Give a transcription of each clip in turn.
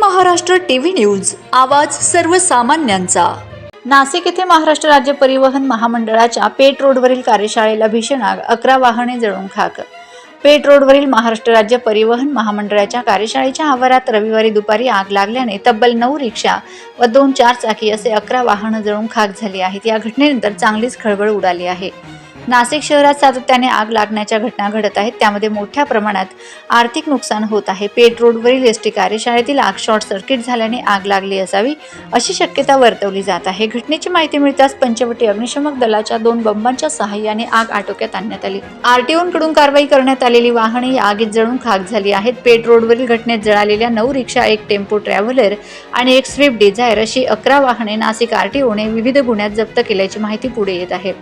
Maharashtra TV news आवाज सर्वसामान्यांचा. नाशिक येथे महाराष्ट्र राज्य परिवहन महामंडळाच्या पेट रोडवरील कार्यशाळेला भीषण आग अकरा वाहने जळून खाक. पेट रोडवरील महाराष्ट्र राज्य परिवहन महामंडळाच्या कार्यशाळेच्या आवारात रविवारी दुपारी आग लागल्याने तब्बल नऊ रिक्षा व दोन चार चाकी असे अकरा वाहनं जळून खाक झाली आहेत. या घटनेनंतर चांगलीच खळबळ उडाली आहे. नाशिक शहरात सातत्याने आग लागण्याच्या घटना घडत आहेत. त्यामध्ये मोठ्या प्रमाणात आर्थिक नुकसान होत आहे. पेट रोडवरील एस टी कार्यशाळेतील आग शॉर्ट सर्किट झाल्याने आग लागली असावी अशी शक्यता वर्तवली जात आहे. घटनेची माहिती मिळताच पंचवटी अग्निशमक दलाच्या दोन बंबांच्या सहाय्याने आग आटोक्यात आणण्यात आली. आरटीओकडून कारवाई करण्यात आलेली वाहने आगीत जळून खाक झाली आहेत. पेट रोडवरील घटनेत जळालेल्या नऊ रिक्षा एक टेम्पो ट्रॅव्हलर आणि एक स्विफ्ट डिझायर अशी अकरा वाहने नाशिक आरटीओने विविध गुन्ह्यात जप्त केल्याची माहिती पुढे येत आहे.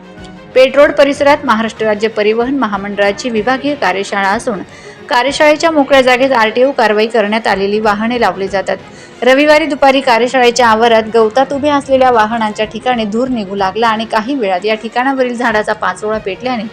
पेटरोड परिसरात महाराष्ट्र राज्य परिवहन महामंडळाची विभागीय कार्यशाळा असून कार्यशाळेच्या मोकळ्या जागेत आरटीओ कारवाई करण्यात आलेली वाहने लावली जातात. रविवारी दुपारी कार्यशाळेच्या आवारात गवतात उभ्या असलेल्या वाहनांच्या ठिकाणी धूर निघू लागला आणि काही वेळात या ठिकाणावरील झाडाचा पाचोळा पेटल्याने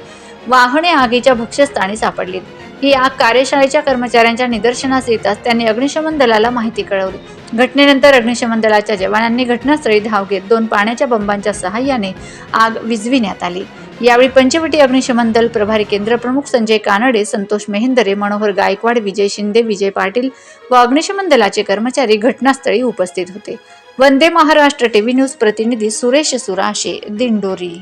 वाहने आगीच्या भक्ष्यस्थानी सापडली ही आग कार्यशाळेच्या कर्मचाऱ्यांच्या निदर्शनास येताच त्यांनी अग्निशमन दलाला माहिती कळवली. घटनेनंतर अग्निशमन दलाच्या जवानांनी घटनास्थळी धाव घेत दोन पाण्याच्या बंबांच्या सहाय्याने आग विझविण्यात आली. यावेळी पंचवटी अग्निशमन दल प्रभारी केंद्र प्रमुख संजय कानडे संतोष मेहेंदरे मनोहर गायकवाड विजय शिंदे विजय पाटील व अग्निशमन दलाचे कर्मचारी घटनास्थळी उपस्थित होते. वंदे महाराष्ट्र टीव्ही न्यूज प्रतिनिधी सुरेश सुराशे दिंडोरी.